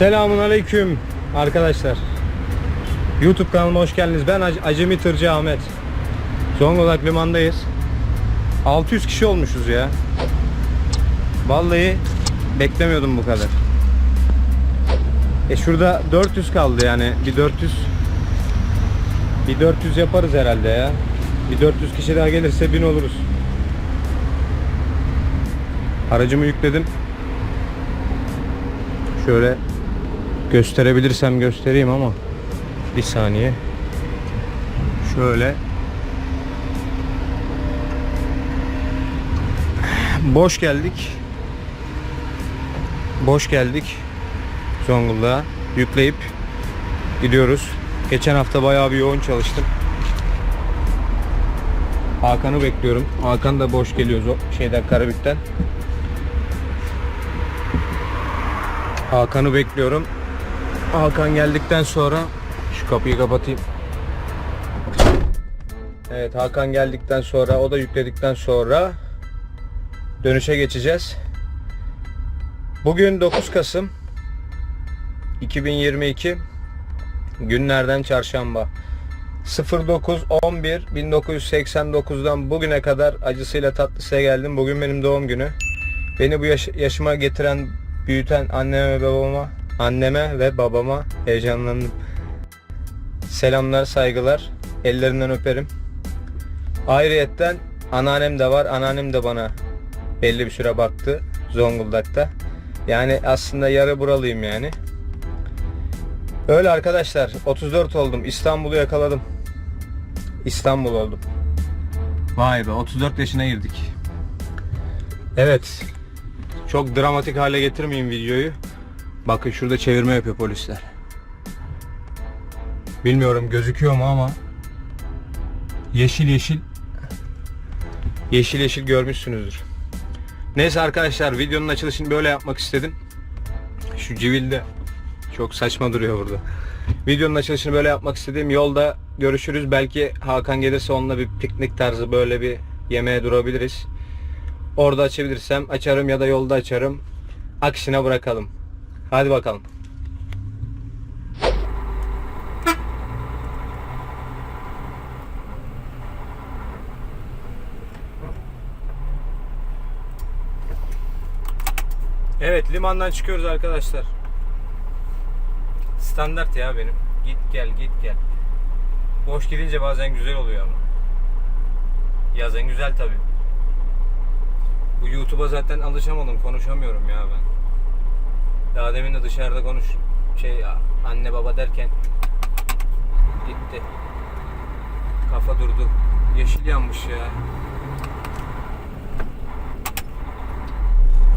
Selamun aleyküm arkadaşlar. YouTube kanalıma hoş geldiniz. Ben Ac- Acemi Tırcı Ahmet. Zonguldak limandayız. 600 kişi olmuşuz ya. Vallahi beklemiyordum bu kadar. E şurada 400 kaldı yani. Bir 400 bir 400 yaparız herhalde ya. Bir 400 kişi daha gelirse 1000 oluruz. Aracımı yükledim. Şöyle gösterebilirsem göstereyim ama bir saniye. Şöyle boş geldik. Boş geldik. Zonguldak'a yükleyip gidiyoruz. Geçen hafta bayağı bir yoğun çalıştım. Hakan'ı bekliyorum. Hakan da boş geliyor zo- şeyden Karabük'ten. Hakan'ı bekliyorum. Hakan geldikten sonra şu kapıyı kapatayım. Evet Hakan geldikten sonra o da yükledikten sonra dönüşe geçeceğiz. Bugün 9 Kasım 2022 günlerden çarşamba. 09 11 1989'dan bugüne kadar acısıyla tatlısıyla geldim. Bugün benim doğum günü. Beni bu yaş- yaşıma getiren, büyüten anneme ve babama, anneme ve babama heyecanlandım. Selamlar, saygılar. Ellerinden öperim. Ayrıyetten anneannem de var. Anneannem de bana belli bir süre baktı Zonguldak'ta. Yani aslında yarı buralıyım yani. Öyle arkadaşlar. 34 oldum. İstanbul'u yakaladım. İstanbul oldum. Vay be 34 yaşına girdik. Evet. Çok dramatik hale getirmeyeyim videoyu. Bakın şurada çevirme yapıyor polisler. Bilmiyorum gözüküyor mu ama yeşil yeşil yeşil yeşil görmüşsünüzdür. Neyse arkadaşlar videonun açılışını böyle yapmak istedim. Şu civilde çok saçma duruyor burada. Videonun açılışını böyle yapmak istedim. Yolda görüşürüz. Belki Hakan gelirse onunla bir piknik tarzı böyle bir yemeğe durabiliriz. Orada açabilirsem açarım ya da yolda açarım. Aksine bırakalım. Hadi bakalım. Evet limandan çıkıyoruz arkadaşlar. Standart ya benim. Git gel git gel. Boş gidince bazen güzel oluyor ama. Yazın güzel tabi. Bu YouTube'a zaten alışamadım. Konuşamıyorum ya ben. Daha demin de dışarıda konuş şey anne baba derken gitti. Kafa durdu. Yeşil yanmış ya.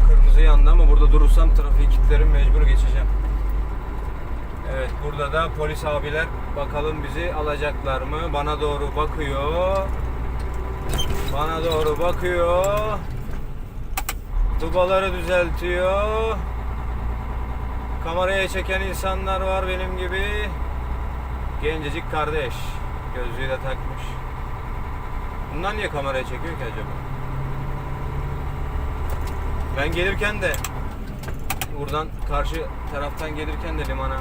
Kırmızı yandı ama burada durursam trafiği kilitlerim mecbur geçeceğim. Evet burada da polis abiler bakalım bizi alacaklar mı? Bana doğru bakıyor. Bana doğru bakıyor. Dubaları düzeltiyor. Kameraya çeken insanlar var benim gibi. Gencecik kardeş. Gözlüğü de takmış. Bunlar niye kameraya çekiyor ki acaba? Ben gelirken de buradan karşı taraftan gelirken de limana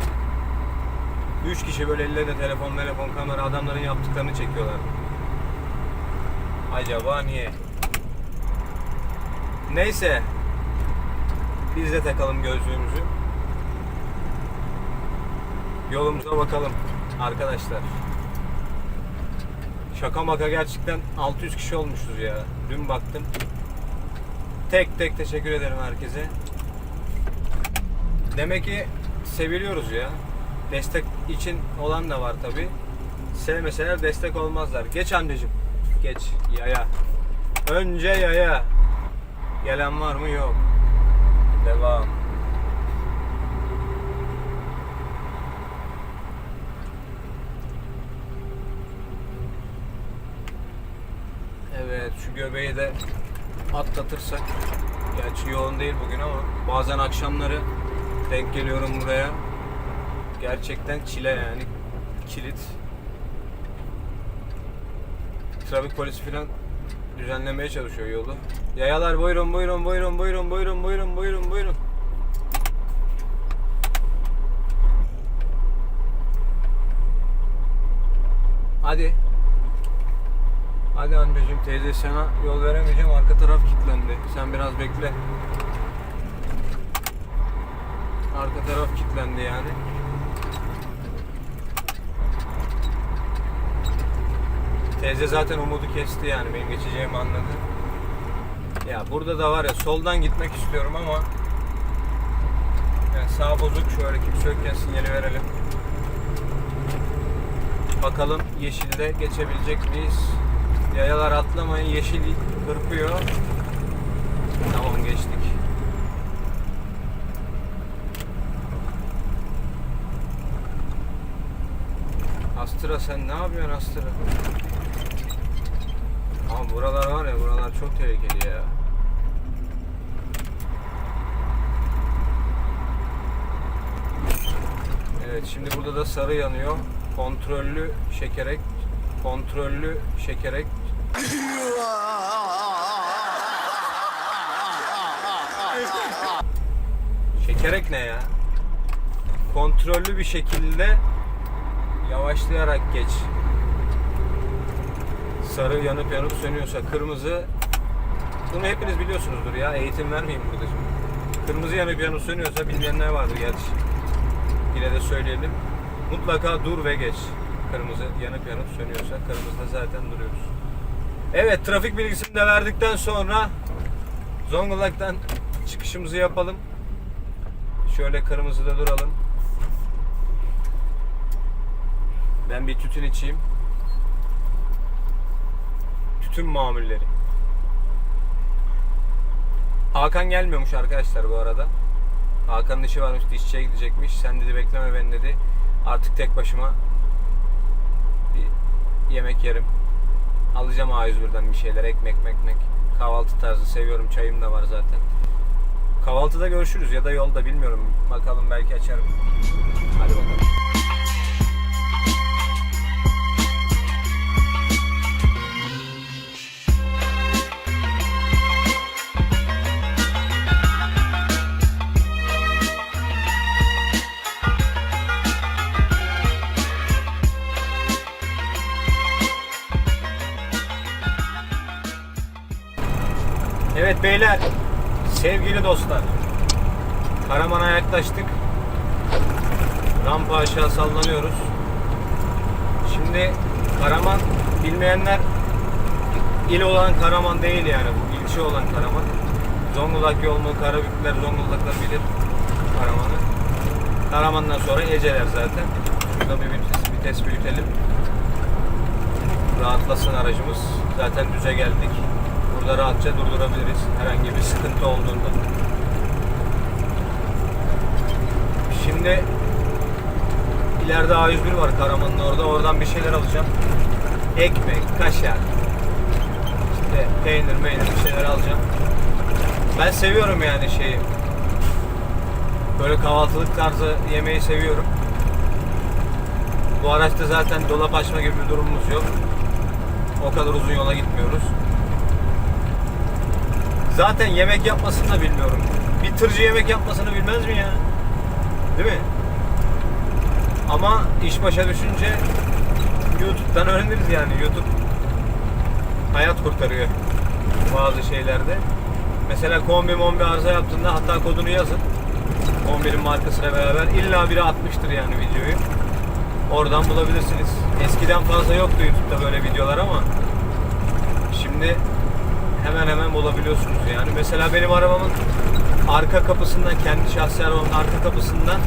Üç kişi böyle ellerinde telefon, telefon, kamera adamların yaptıklarını çekiyorlar. Acaba niye? Neyse. Biz de takalım gözlüğümüzü. Yolumuza bakalım arkadaşlar. Şaka maka gerçekten 600 kişi olmuşuz ya. Dün baktım. Tek tek teşekkür ederim herkese. Demek ki seviliyoruz ya. Destek için olan da var tabi. Sevmeseler destek olmazlar. Geç anneciğim. Geç yaya. Önce yaya. Gelen var mı? Yok. Devam. göbeği de atlatırsak gerçi yoğun değil bugün ama bazen akşamları denk geliyorum buraya. Gerçekten çile yani. Kilit. Trafik polisi falan düzenlemeye çalışıyor yolu. Yayalar buyurun buyurun buyurun buyurun buyurun buyurun buyurun buyurun. Hadi Hadi anneciğim teyze sana yol veremeyeceğim arka taraf kilitlendi. Sen biraz bekle. Arka taraf kilitlendi yani. Teyze zaten umudu kesti yani benim geçeceğimi anladı. Ya burada da var ya soldan gitmek istiyorum ama yani sağ bozuk şöyle kimse yokken sinyali verelim. Bakalım yeşilde geçebilecek miyiz? Yayalar atlamayın yeşil kırpıyor. Tamam geçtik. Astra sen ne yapıyorsun Astra? Ama buralar var ya buralar çok tehlikeli ya. Evet şimdi burada da sarı yanıyor. Kontrollü şekerek kontrollü şekerek Şekerek ne ya? Kontrollü bir şekilde yavaşlayarak geç. Sarı yanıp yanıp sönüyorsa kırmızı bunu hepiniz biliyorsunuzdur ya eğitim vermeyeyim burada şimdi. Kırmızı yanıp yanıp sönüyorsa bilmeyenler vardır gerçi. Yine de söyleyelim. Mutlaka dur ve geç. Kırmızı yanıp yanıp sönüyorsa kırmızıda zaten duruyoruz. Evet trafik bilgisini de verdikten sonra Zonguldak'tan çıkışımızı yapalım. Şöyle kırmızıda duralım. Ben bir tütün içeyim. Tütün mamulleri. Hakan gelmiyormuş arkadaşlar bu arada. Hakan'ın işi varmış, dişçiye gidecekmiş. Sen dedi bekleme beni dedi. Artık tek başıma bir yemek yerim. Alacağım A101'den bir şeyler, ekmek mekmek. Kahvaltı tarzı seviyorum, çayım da var zaten. Kahvaltıda görüşürüz ya da yolda bilmiyorum. Bakalım belki açarım. Hadi bakalım. Sevgili dostlar. Karaman'a yaklaştık. Rampa aşağı sallanıyoruz. Şimdi Karaman bilmeyenler il olan Karaman değil yani bu ilçe olan Karaman. Zonguldak yolunu Karabükler Zonguldaklar bilir Karaman'ı. Karaman'dan sonra Eceler zaten. Şurada bir vites büyütelim. Rahatlasın aracımız. Zaten düze geldik. Burada rahatça durdurabiliriz herhangi bir sıkıntı olduğunda. Şimdi ileride A101 var Karaman'ın orada. Oradan bir şeyler alacağım. Ekmek, kaşar, işte peynir, meynir bir şeyler alacağım. Ben seviyorum yani şeyi. Böyle kahvaltılık tarzı yemeği seviyorum. Bu araçta zaten dolap açma gibi bir durumumuz yok. O kadar uzun yola gitmiyoruz. Zaten yemek yapmasını da bilmiyorum. Bir tırcı yemek yapmasını bilmez mi ya? Değil mi? Ama iş başa düşünce YouTube'dan öğreniriz yani. YouTube hayat kurtarıyor bazı şeylerde. Mesela kombi mombi arıza yaptığında hatta kodunu yazın. Kombinin markasıyla beraber illa biri atmıştır yani videoyu. Oradan bulabilirsiniz. Eskiden fazla yoktu YouTube'da böyle videolar ama şimdi hemen hemen bulabiliyorsunuz yani. Mesela benim arabamın arka kapısından, kendi şahsi arabamın arka kapısından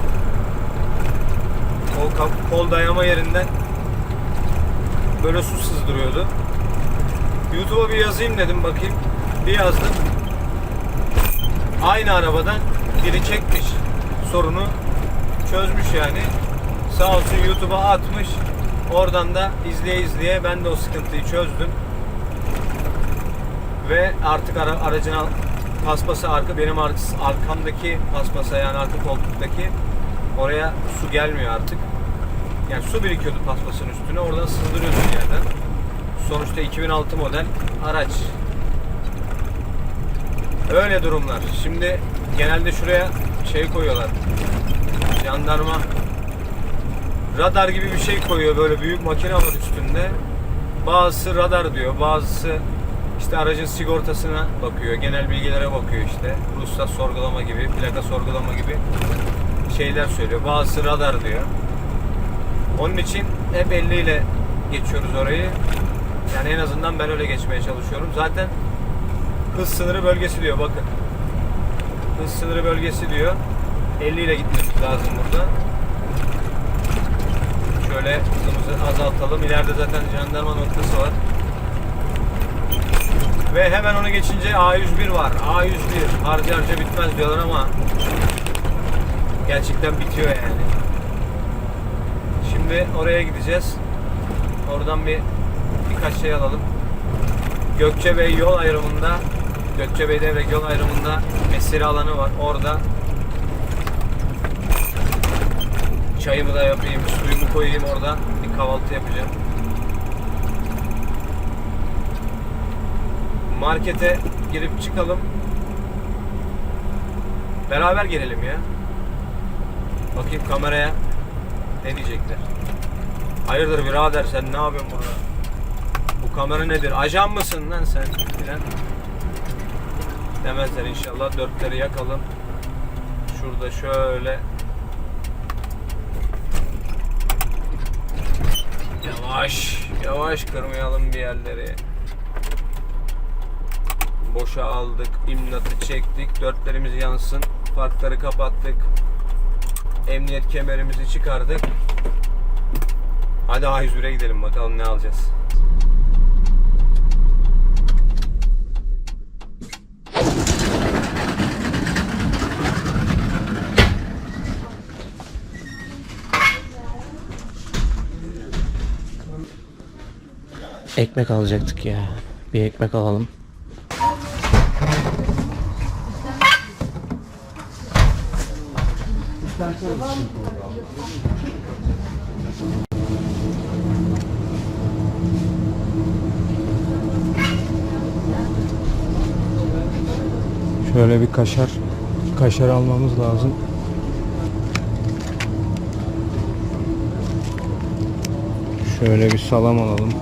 o kap- kol dayama yerinden böyle su sızdırıyordu. YouTube'a bir yazayım dedim bakayım. Bir yazdım. Aynı arabadan biri çekmiş sorunu çözmüş yani. Sağ olsun YouTube'a atmış. Oradan da izleye izleye ben de o sıkıntıyı çözdüm ve artık ara, aracın paspası arka benim ar- arkamdaki paspasa yani arka koltuktaki oraya su gelmiyor artık. Yani su birikiyordu paspasın üstüne oradan sızdırıyordu yerden. Sonuçta 2006 model araç. Öyle durumlar. Şimdi genelde şuraya şey koyuyorlar. Jandarma radar gibi bir şey koyuyor böyle büyük makine var üstünde. Bazısı radar diyor, bazısı işte aracın sigortasına bakıyor, genel bilgilere bakıyor işte. Ruhsat sorgulama gibi, plaka sorgulama gibi şeyler söylüyor. Bazısı radar diyor. Onun için hep 50 ile geçiyoruz orayı. Yani en azından ben öyle geçmeye çalışıyorum. Zaten hız sınırı bölgesi diyor bakın. Hız sınırı bölgesi diyor. 50 ile gitmemiz lazım burada. Şöyle hızımızı azaltalım. İleride zaten jandarma noktası var. Ve hemen onu geçince A101 var. A101 harca harca bitmez diyorlar ama gerçekten bitiyor yani. Şimdi oraya gideceğiz. Oradan bir birkaç şey alalım. Gökçebey yol ayrımında Gökçebey Devrek yol ayrımında mesire alanı var. Orada çayımı da yapayım, suyumu koyayım orada. Bir kahvaltı yapacağım. Markete girip çıkalım. Beraber gelelim ya. Bakayım kameraya. Ne diyecekler? Hayırdır birader sen ne yapıyorsun burada? Bu kamera nedir? Ajan mısın lan sen? Filan. Demezler inşallah. Dörtleri yakalım. Şurada şöyle. Yavaş. Yavaş kırmayalım bir yerleri. Boşa aldık. imlatı çektik. Dörtlerimiz yansın. Farkları kapattık. Emniyet kemerimizi çıkardık. Hadi A101'e gidelim bakalım ne alacağız. Ekmek alacaktık ya. Bir ekmek alalım. Şöyle bir kaşar kaşar almamız lazım. Şöyle bir salam alalım.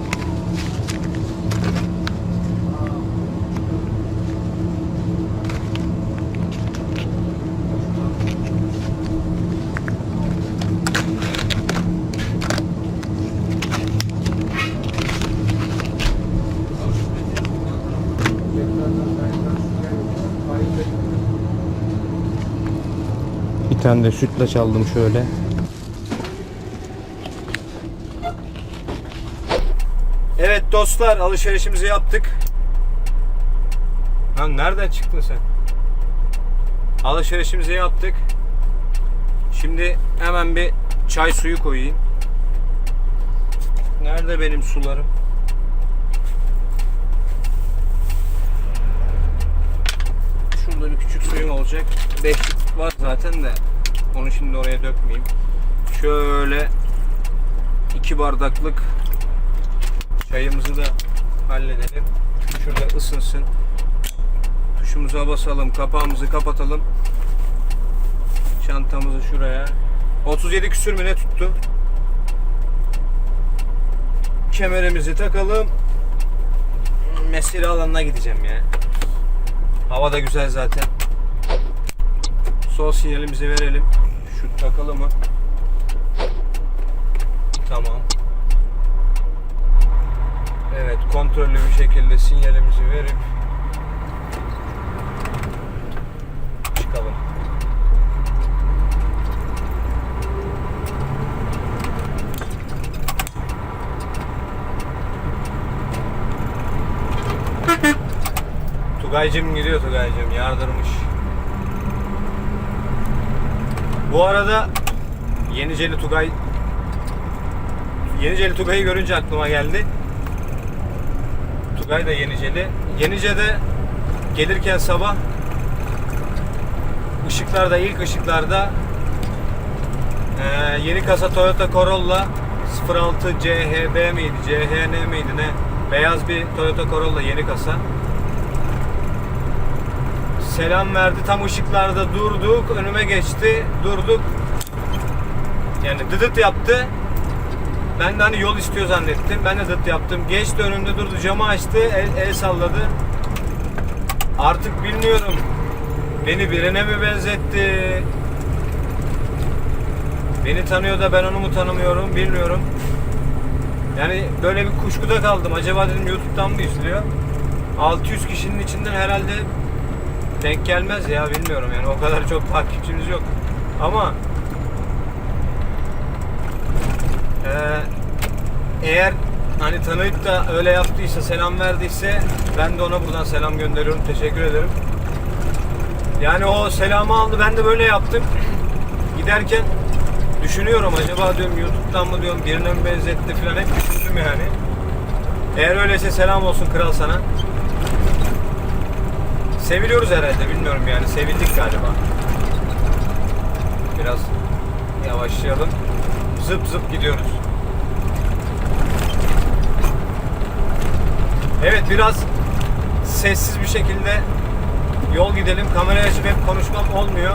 Tane de sütlaç aldım şöyle. Evet dostlar alışverişimizi yaptık. Lan nereden çıktın sen? Alışverişimizi yaptık. Şimdi hemen bir çay suyu koyayım. Nerede benim sularım? Şurada bir küçük suyum olacak. 5 var zaten de onu şimdi oraya dökmeyeyim. Şöyle iki bardaklık çayımızı da halledelim. Şurada ısınsın. Tuşumuza basalım, kapağımızı kapatalım. Çantamızı şuraya. 37 küsür mü ne tuttu? Kemerimizi takalım. Mesire alanına gideceğim ya. Hava da güzel zaten. Sol sinyalimizi verelim. Şu takalı mı? Tamam. Evet, kontrollü bir şekilde sinyalimizi verip çıkalım. Tugaycım gidiyor Tugaycım yardırmış. Bu arada Yeniceli Tugay Yeniceli Tugay'ı görünce aklıma geldi. Tugay da Yeniceli. Yenice'de gelirken sabah ışıklarda ilk ışıklarda eee, yeni kasa Toyota Corolla 06 CHB miydi CHN miydi ne beyaz bir Toyota Corolla yeni kasa selam verdi tam ışıklarda durduk önüme geçti durduk yani dıdıt yaptı Ben de hani yol istiyor zannettim. Ben de dıt yaptım. Geçti önümde durdu. Camı açtı. El, el salladı. Artık bilmiyorum. Beni birine mi benzetti? Beni tanıyor da ben onu mu tanımıyorum bilmiyorum. Yani böyle bir kuşkuda kaldım. Acaba dedim YouTube'dan mı izliyor? 600 kişinin içinden herhalde denk gelmez ya bilmiyorum yani o kadar çok takipçimiz yok. Ama eee, eğer hani tanıyıp da öyle yaptıysa selam verdiyse ben de ona buradan selam gönderiyorum. Teşekkür ederim. Yani o selamı aldı ben de böyle yaptım. Giderken düşünüyorum acaba diyorum YouTube'dan mı diyorum birine mi benzetti falan hep düşündüm yani. Eğer öyleyse selam olsun kral sana. Seviliyoruz herhalde bilmiyorum yani sevildik galiba. Biraz yavaşlayalım. Zıp zıp gidiyoruz. Evet biraz sessiz bir şekilde yol gidelim. Kamerayı açıp hep konuşmam olmuyor.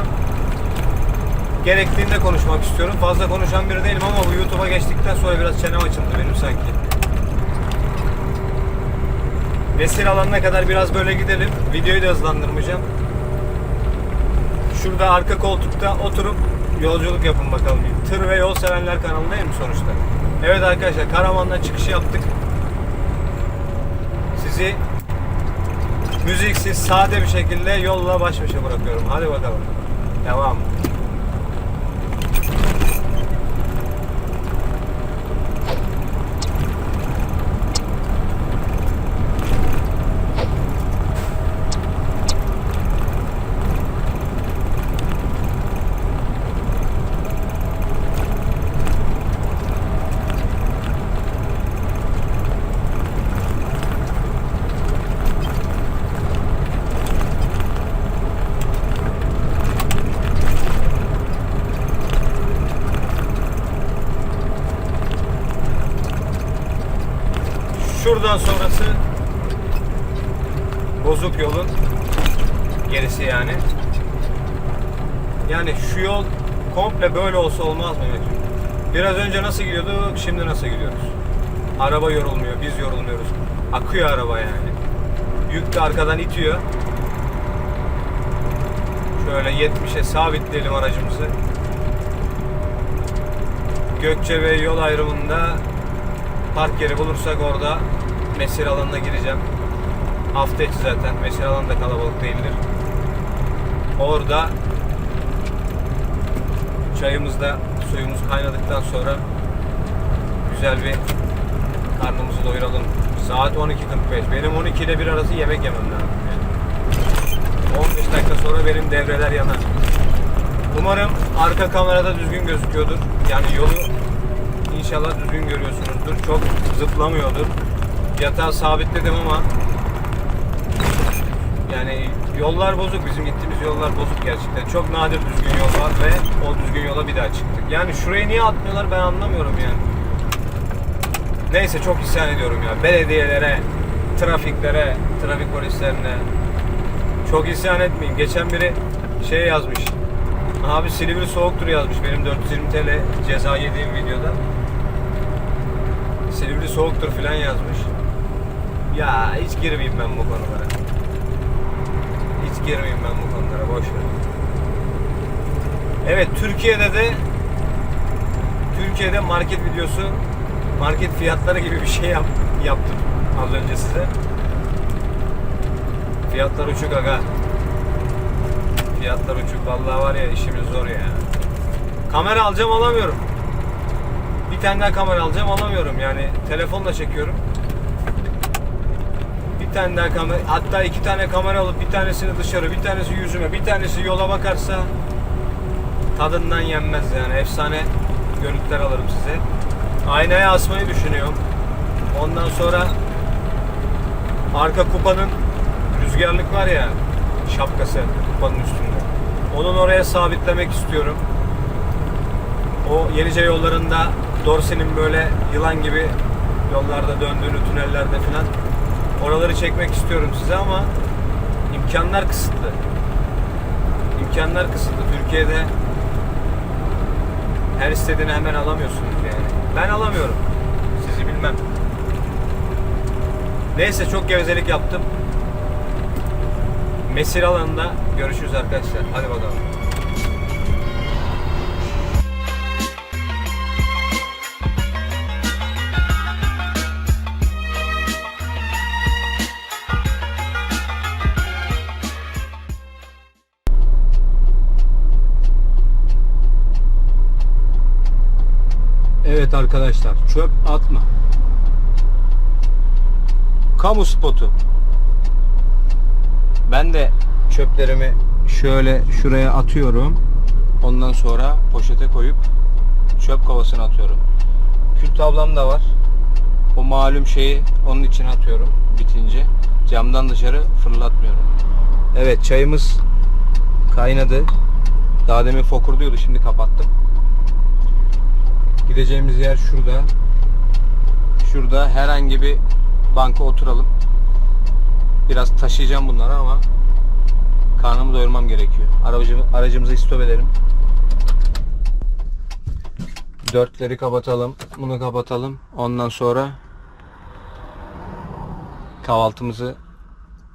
Gerektiğinde konuşmak istiyorum. Fazla konuşan biri değilim ama bu YouTube'a geçtikten sonra biraz çenem açıldı benim sanki. Vesile alanına kadar biraz böyle gidelim. Videoyu da hızlandırmayacağım. Şurada arka koltukta oturup yolculuk yapın bakalım. Tır ve yol sevenler kanalındayım sonuçta? Evet arkadaşlar Karaman'dan çıkışı yaptık. Sizi müziksiz sade bir şekilde yolla baş başa bırakıyorum. Hadi bakalım. Devam. Şuradan sonrası bozuk yolun gerisi yani. Yani şu yol komple böyle olsa olmaz mı Mehmetciğim? Biraz önce nasıl gidiyorduk, şimdi nasıl gidiyoruz? Araba yorulmuyor, biz yorulmuyoruz. Akıyor araba yani. Yük de arkadan itiyor. Şöyle 70'e sabitleyelim aracımızı. Gökçe ve yol ayrımında park yeri bulursak orada mesir alanına gireceğim. Hafta içi zaten mesir alanı da kalabalık değildir. Orada çayımızda suyumuz kaynadıktan sonra güzel bir karnımızı doyuralım. Saat 12.45. Benim 12 ile bir arası yemek yemem lazım. Yani. 15 dakika sonra benim devreler yanar. Umarım arka kamerada düzgün gözüküyordur. Yani yolu İnşallah düzgün görüyorsunuzdur. Çok zıplamıyordur. Yatağı sabitledim ama yani yollar bozuk. Bizim gittiğimiz yollar bozuk gerçekten. Çok nadir düzgün yol var ve o düzgün yola bir daha çıktık. Yani şurayı niye atmıyorlar ben anlamıyorum yani. Neyse çok isyan ediyorum ya. Belediyelere, trafiklere, trafik polislerine çok isyan etmeyin. Geçen biri şey yazmış. Abi Silivri soğuktur yazmış benim 420 TL ceza yediğim videoda. Silivri soğuktur filan yazmış. Ya hiç girmeyeyim ben bu konulara. Hiç girmeyeyim ben bu konulara boş ver. Evet Türkiye'de de Türkiye'de market videosu market fiyatları gibi bir şey yap, yaptım az önce size. Fiyatlar uçuk aga. Fiyatlar uçuk vallahi var ya işimiz zor ya. Kamera alacağım alamıyorum. Bir tane daha kamera alacağım alamıyorum yani telefonla çekiyorum. Bir tane daha kamera hatta iki tane kamera alıp bir tanesini dışarı bir tanesi yüzüme bir tanesi yola bakarsa tadından yenmez yani efsane görüntüler alırım size. Aynaya asmayı düşünüyorum. Ondan sonra arka kupanın rüzgarlık var ya şapkası kupanın üstünde. Onun oraya sabitlemek istiyorum. O Yenice yollarında Dorse'nin böyle yılan gibi yollarda döndüğünü, tünellerde falan oraları çekmek istiyorum size ama imkanlar kısıtlı. İmkanlar kısıtlı. Türkiye'de her istediğini hemen alamıyorsunuz yani. Ben alamıyorum. Sizi bilmem. Neyse çok gevezelik yaptım. Mesir alanında görüşürüz arkadaşlar. Hadi bakalım. Evet arkadaşlar çöp atma. Kamu spotu. Ben de çöplerimi şöyle şuraya atıyorum. Ondan sonra poşete koyup çöp kovasına atıyorum. Kül tablam da var. O malum şeyi onun için atıyorum bitince. Camdan dışarı fırlatmıyorum. Evet çayımız kaynadı. Daha demin fokurduyordu şimdi kapattım. Gideceğimiz yer şurada. Şurada herhangi bir banka oturalım. Biraz taşıyacağım bunları ama karnımı doyurmam gerekiyor. Aracımı, aracımızı istop edelim. Dörtleri kapatalım. Bunu kapatalım. Ondan sonra kahvaltımızı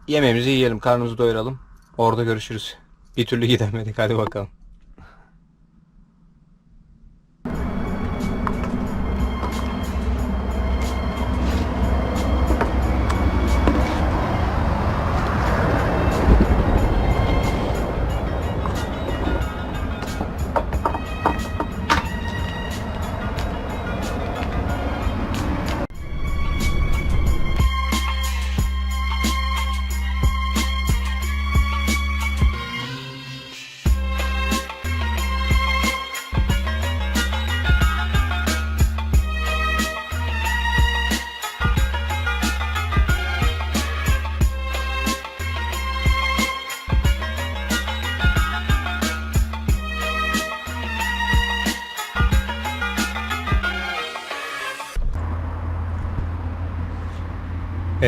yemeğimizi yiyelim. Karnımızı doyuralım. Orada görüşürüz. Bir türlü gidemedik. Hadi bakalım.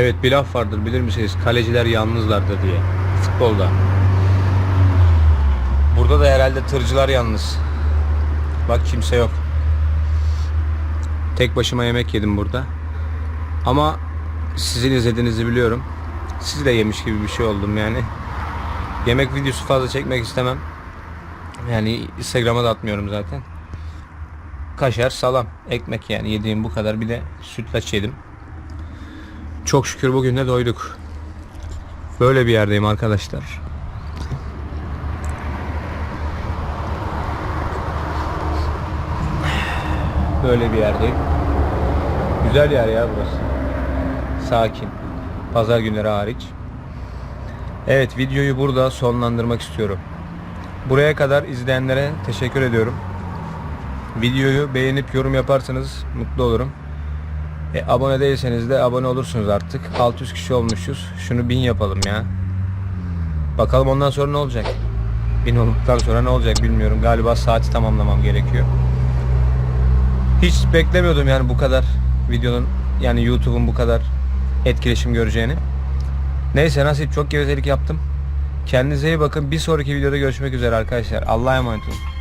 Evet bir laf vardır bilir misiniz? Kaleciler yalnızlardır diye. Futbolda. Burada da herhalde tırcılar yalnız. Bak kimse yok. Tek başıma yemek yedim burada. Ama sizin izlediğinizi biliyorum. Siz de yemiş gibi bir şey oldum yani. Yemek videosu fazla çekmek istemem. Yani Instagram'a da atmıyorum zaten. Kaşar, salam, ekmek yani yediğim bu kadar. Bir de sütlaç yedim. Çok şükür bugün de doyduk. Böyle bir yerdeyim arkadaşlar. Böyle bir yerdeyim. Güzel yer ya burası. Sakin. Pazar günleri hariç. Evet videoyu burada sonlandırmak istiyorum. Buraya kadar izleyenlere teşekkür ediyorum. Videoyu beğenip yorum yaparsanız mutlu olurum. E, abone değilseniz de abone olursunuz artık. 600 kişi olmuşuz. Şunu 1000 yapalım ya. Bakalım ondan sonra ne olacak? 1000 olduktan sonra ne olacak bilmiyorum. Galiba saati tamamlamam gerekiyor. Hiç beklemiyordum yani bu kadar videonun yani YouTube'un bu kadar etkileşim göreceğini. Neyse nasip çok gevezelik yaptım. Kendinize iyi bakın. Bir sonraki videoda görüşmek üzere arkadaşlar. Allah'a emanet olun.